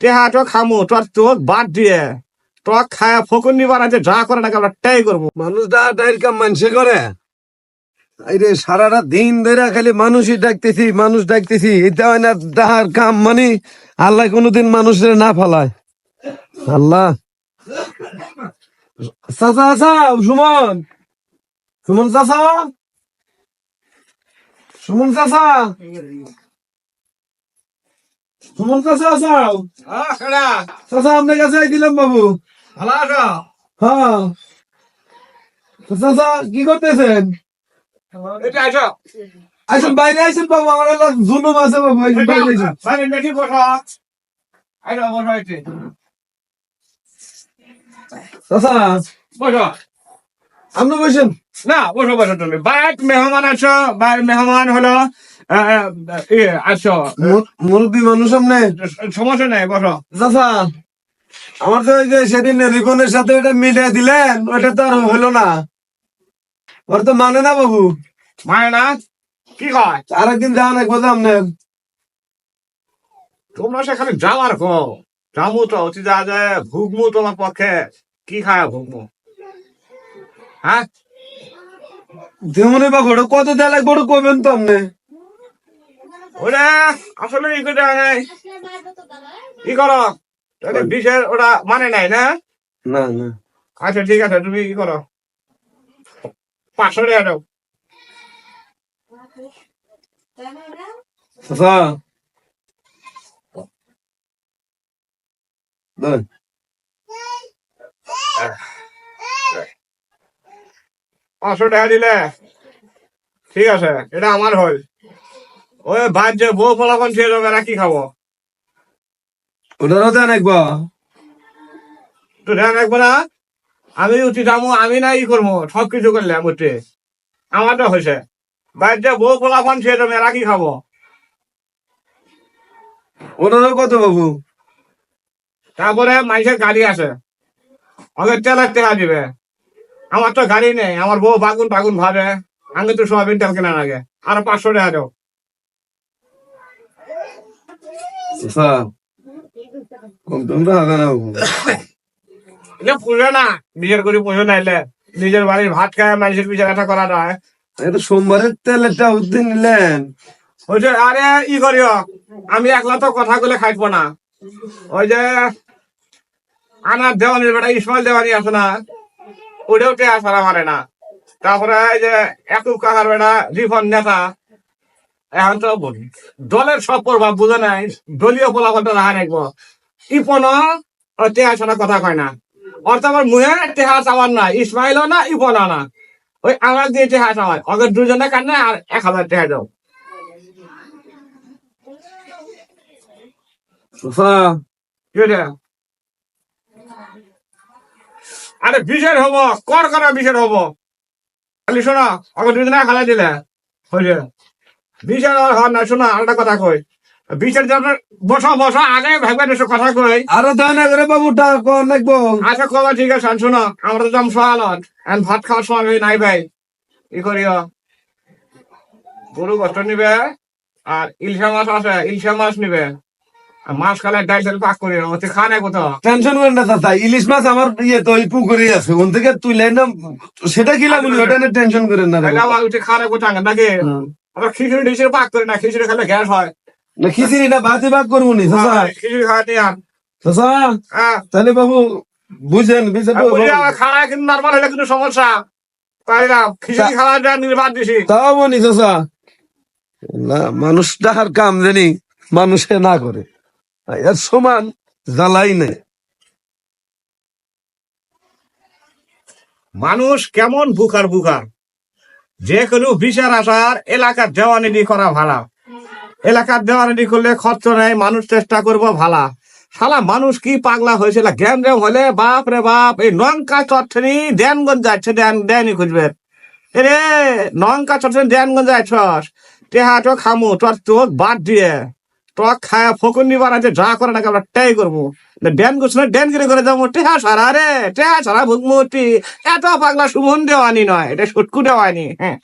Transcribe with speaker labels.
Speaker 1: টেহা তো খামু, তোর চোখ বাদ দিয়ে। তোর খায়া ফকুন নিবার আছে যা করে না আমরা টাই করব।
Speaker 2: মানুষ ডাহার ডাইর কাম মানুষে করে। আরে সারাটা দিন ধরে খালি মানুষই ডাকতেছি, মানুষ ডাকতেছি। এটা হয় না ডাহার কাম মানে আল্লাহ কোনোদিন মানুষের না ফালায়। আল্লাহ। চাচা আছা সুমন। সুমন চাচা। সুমন চাচা। আসাও চাচা আপনার কাছে দিলাম বাবু। হ্যাঁ। চাচা কি করতেছেন? আসুন বাইরে আসুন বাবু আমার জুলুম আছে বাবু বাইরে চাচা
Speaker 1: বসো।
Speaker 2: আপনি বসেন।
Speaker 1: না বসো বসো তুমি। বাইক মেহমান আছো বাইর মেহমান হলো। আহ, আহ, ইয়ে
Speaker 2: মুরব্বী মানুষ
Speaker 1: সমস্যা নাই বসো।
Speaker 2: চাচা আমার তো ওই যে সেদিন রিপনের সাথে এটা মিলিয়ে দিলেন ওটা তো আর হলো না। ওর তো মানে না বাবু।
Speaker 1: মানে না? কি কয়?
Speaker 2: আরেকদিন যাওয়া না। কোথাও আপনার
Speaker 1: তোমরা সেখানে যাওয়ার কো যাব তো অতি যা যায় ভুগমু তোমার পক্ষে। কি খায় ভুগমু হ্যাঁ?
Speaker 2: দেমনে বাবু ওটা কত দেওয়া লাগবে কবেন তো আপনি?
Speaker 1: ওটা আসলে ই করে নাই। ই করো। বিষের ওটা মানে নাই না?
Speaker 2: না না।
Speaker 1: আচ্ছা ঠিক আছে তুমি ই করো। পাঁচশো টাকা দাও। পাঁচশো টাকা দিলে। ঠিক আছে এটা আমার হল। ওই বাদ যে বউ ফলাফল দেবে এরা কি খাব?
Speaker 2: ওটারও দেন একবার।
Speaker 1: তো ধ্যান রাখব না আমি উঠি যাব আমি না ই করব সব কিছু করলাম উঠে আমারটা হয়েছে। বাইর যে বউ ফলাফল দেবে এরা কি খাব?
Speaker 2: ওটারও কত বাবু?
Speaker 1: তারপরে মানুষের গাড়ি আছে। ওকে তেলের টাকা দিবে। আমার তো গাড়ি নেই আমার বউ বাগুন টাগুন ভাবে। আমি তো সোয়াবিন তেল কেনার আগে। আর পাঁচশো টাকা দাও
Speaker 2: চাচা কম তোমরা হবে না
Speaker 1: করে পুজো নাইলে নিজের বাড়ির ভাত খায় মানুষের বিচার করা যায়
Speaker 2: এটা সোমবারের তেলটা উদ্দিন নিলেন
Speaker 1: ওই যে আরে ই করিও আমি একলা তো কথা বলে খাইবো না ওই যে আনার দেওয়ানির বেটা ইসমাইল দেওয়ানি আছে না ওটাও টেয়া ছাড়া মারে না তারপরে এই যে একুব কাকার বেটা রিফন নেতা এখন তো দলের সব প্রভাব বুঝে নাই, দলীয় ফলাফলটা রাখা রাখব ইপন টেহা ছাড়া কথা কয় না। অর্থাৎ আমার মুহে টেহা চাওয়ার না ইসমাইলও না ইপনও না। ওই আমার দিয়ে টেহা চাওয়ার ওদের দুজনে কান্না আর এক হাজার টেহা দাও? আরে বিশের হব, কর করা বিশের হব। খালি শোনো, ওকে দুদিনে খালাই দিলে। হয়েছে আর হর না শোনো আরেকটা কথা কই। জন্য বসো বসো আগে ভাববেন এসব কথা কই।
Speaker 2: আরও দেয় না করে বাবু টাকা লাগবো।
Speaker 1: আচ্ছা কবা ঠিক আছে শোনো আমরা তো সকালত এখন ভাত খাওয়ার সময় নাই ভাই। ই করিও? গরু গোস্ত নিবে আর ইলশা মাছ আছে ইলশা মাছ নিবে। মাছ খালে ডাইল টাইল পাক করিও ওতে খানে কোথাও।
Speaker 2: টেনশন করেন না চাচা ইলিশ মাছ আমার ইয়ে তো পুকুরে আছে। ওন থেকে তুই না সেটা কি লাগল ওটা নিয়ে টেনশন করেন না
Speaker 1: উঠে খানে কোথাও নাকি? আবার খিচুড়ি টিচুড়ি পাক করি না খিচুড়ি খেলে গ্যাস হয়।
Speaker 2: না খিচুড়ি না ভাতে ভাগ করব নি
Speaker 1: হ্যাঁ, খিচুড়ি খাওয়া আন। হ্যাঁ।
Speaker 2: তাহলে বাবু বুঝেন
Speaker 1: খাওয়া কিন্তু নর্মাল হলে কিন্তু সমস্যা। তাই না? খিচুড়ি নির্বাদ দিছি।
Speaker 2: তাও বনি না মানুষ টাকার কাম জানি মানুষে না করে। এর সমান জ্বালাই নেই।
Speaker 1: মানুষ কেমন বুকার বুকার যে কোনো বিচার আসার এলাকার দেওয়ানি করা ভালা। এলাকার দেওয়ানি করলে খরচ নেই, মানুষ চেষ্টা করব ভালা। শালা মানুষ কি পাগলা হয়েছিল জ্ঞান রেম হলে বাপ রে বাপ, এই নঙ্কা চটনি দেনগঞ্জ যাচ্ছে, দেন, দেনই খুঁজবে। রে নঙ্কা চটনি দেনগঞ্জ যাচ্ছ তেহাটো খামু, তোর চোখ বাদ দিয়ে। টক খায় ফকুন নিবার আছে, যা করে না আমরা টাই করব। ড্যান করছিল ড্যান করে যাব, টেহা সারা রে, টেহা সারা ভুগমুটি এত পাগলা সুমন দেওয়ানি নয়, এটা সুটকু দেওয়ানি হ্যাঁ।